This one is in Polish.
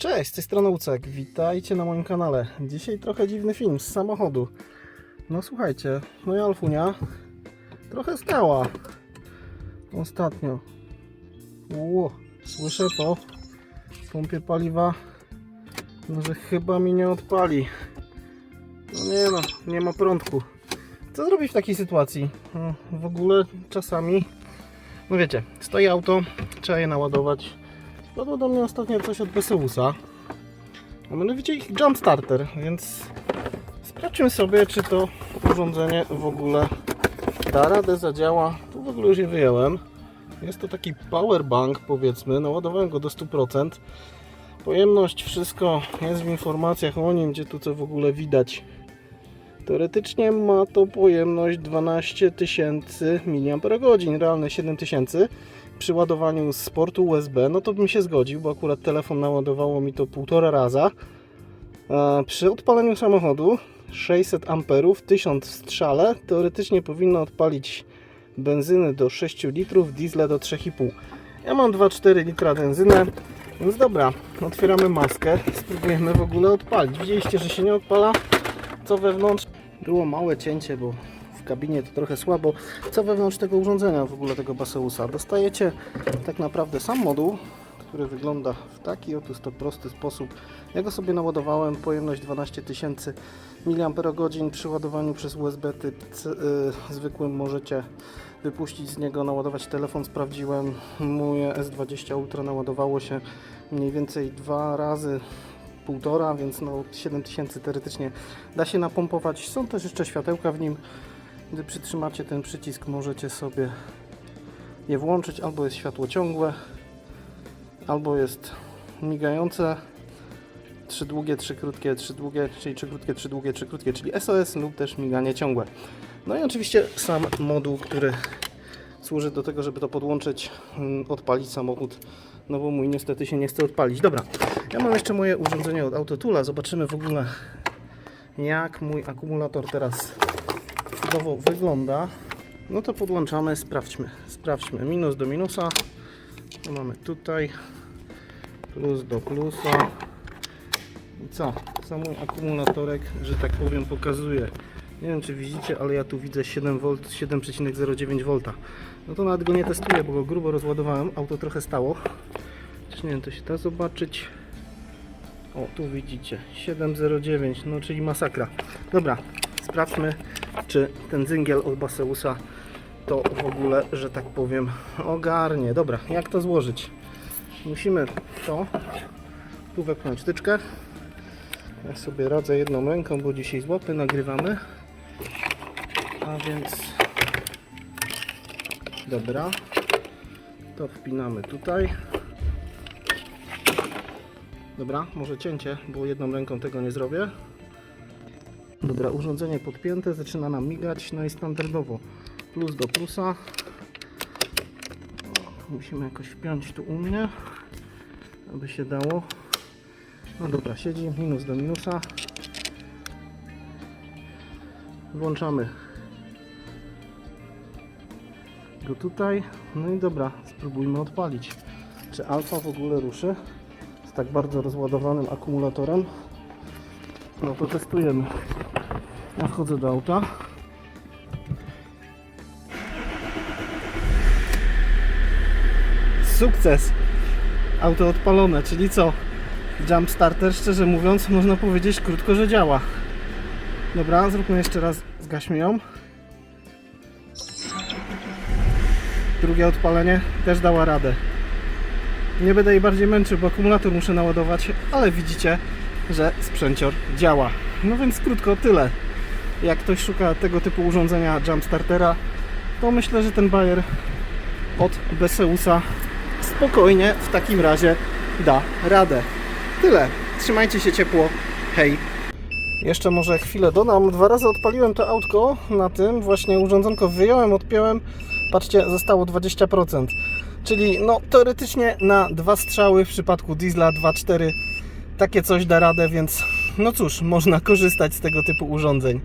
Cześć, z tej strony Ucek. Witajcie na moim kanale. Dzisiaj trochę dziwny film z samochodu. No słuchajcie, moja Alfunia trochę stała ostatnio. Ło, słyszę w pompie paliwa, no, że chyba mi nie odpali. No nie no, nie ma prądku. Co zrobić w takiej sytuacji? No, w ogóle czasami, no wiecie, stoi auto, trzeba je naładować. Spadło do mnie ostatnio coś od BSUS-a. A mianowicie ich jump starter, więc sprawdźmy sobie, czy to urządzenie w ogóle da radę, zadziała. Tu w ogóle już je wyjąłem. Jest to taki power bank, powiedzmy. Naładowałem go do 100%. Pojemność, wszystko jest w informacjach o nim, gdzie tu co w ogóle widać. Teoretycznie ma to pojemność 12 tysięcy mAh, realne 7000 przy ładowaniu z portu USB, no to bym się zgodził, bo akurat telefon naładowało mi to półtora raza. A przy odpaleniu samochodu 600 amperów, 1000 w strzale, teoretycznie powinno odpalić benzyny do 6 litrów, diesla do 3,5. Ja mam 2,4 litra benzynę, więc dobra, otwieramy maskę, spróbujemy w ogóle odpalić. Widzieliście, że się nie odpala, co wewnątrz? Było małe cięcie, bo w kabinie to trochę słabo. Co wewnątrz tego urządzenia, w ogóle tego Baseusa? Dostajecie tak naprawdę sam moduł, który wygląda w taki oto to prosty sposób. Ja go sobie naładowałem, pojemność 12 tysięcy mAh. Przy ładowaniu przez USB typ C, y, zwykłym możecie wypuścić z niego, naładować telefon. Sprawdziłem, moje S20 Ultra naładowało się mniej więcej dwa razy półtora, więc no 7000 teoretycznie da się napompować. Są też jeszcze światełka w nim. Gdy przytrzymacie ten przycisk, możecie sobie je włączyć. Albo jest światło ciągłe, albo jest migające. Trzy długie, trzy krótkie, trzy długie, czyli trzy krótkie, trzy długie, trzy krótkie, czyli SOS lub też miganie ciągłe. No i oczywiście sam moduł, który służy do tego, żeby to podłączyć, mm, odpalić samochód. No bo mój niestety się nie chce odpalić. Dobra, ja mam jeszcze moje urządzenie od Autotula. Zobaczymy w ogóle jak mój akumulator teraz chwilowo wygląda. No to podłączamy, sprawdźmy. Sprawdźmy minus do minusa. To mamy tutaj plus do plusa. I co? Sam mój akumulatorek, że tak powiem, pokazuje. Nie wiem czy widzicie, ale ja tu widzę 7V, 7,09 V. No to nawet go nie testuję, bo go grubo rozładowałem. Auto trochę stało. Też nie wiem, to się da zobaczyć. O, tu widzicie 7,09, no czyli masakra. Dobra, sprawdźmy, czy ten dzingiel od Baseusa to w ogóle, że tak powiem, ogarnie. Dobra, jak to złożyć? Musimy to tu wepchnąć tyczkę. Ja sobie radzę jedną ręką, bo dzisiaj z łapy nagrywamy. A więc dobra, to wpinamy tutaj. Dobra, może cięcie, bo jedną ręką tego nie zrobię. Dobra, urządzenie podpięte, zaczyna nam migać, no i standardowo plus do plusa. Musimy jakoś wpiąć tu u mnie, aby się dało. No dobra, siedzi, minus do minusa. Włączamy go tutaj. No i dobra, spróbujmy odpalić. Czy alfa w ogóle ruszy z tak bardzo rozładowanym akumulatorem? No to testujemy. Ja wchodzę do auta. Sukces! Auto odpalone, czyli co? Jump starter, szczerze mówiąc, można powiedzieć krótko, że działa. Dobra, zróbmy jeszcze raz, zgaśmy ją. Drugie odpalenie też dała radę. Nie będę jej bardziej męczył, bo akumulator muszę naładować, ale widzicie, że sprzęcior działa. No więc krótko tyle. Jak ktoś szuka tego typu urządzenia jump startera, to myślę, że ten Bayer od Beseusa spokojnie w takim razie da radę. Tyle. Trzymajcie się ciepło. Hej. Jeszcze może chwilę dodam. Dwa razy odpaliłem to autko na tym właśnie urządzonko wyjąłem, odpiąłem. Patrzcie, zostało 20%. Czyli no teoretycznie na dwa strzały w przypadku diesla 2.4 takie coś da radę, więc no cóż, można korzystać z tego typu urządzeń.